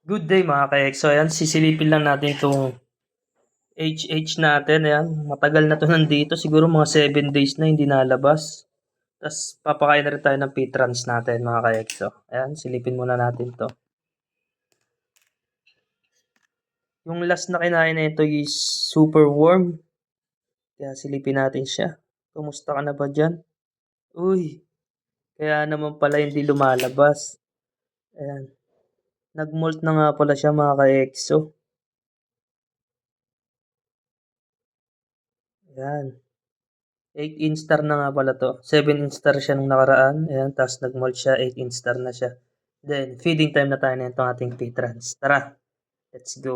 Good day mga ka-EXO. Ayan, sisilipin lang natin itong HH natin. Ayan, matagal na to nandito. Siguro mga 7 days na hindi nalabas. Tapos papakain na rin tayo ng P-Trans natin mga ka-EXO. Ayan, silipin muna natin to. Yung last na kinain na ito is super warm. Kaya silipin natin siya. Kumusta ka na ba dyan? Uy, kaya naman pala hindi lumalabas. Ayan. Nag-molt na nga pala siya mga ka-EXO. Ayan. 8 instar na nga pala to. 7 instar siya nung nakaraan. Ayan, tapos nag-molt siya. 8 instar na siya. Then, feeding time na tayo na ating P-Trans. Tara, let's go.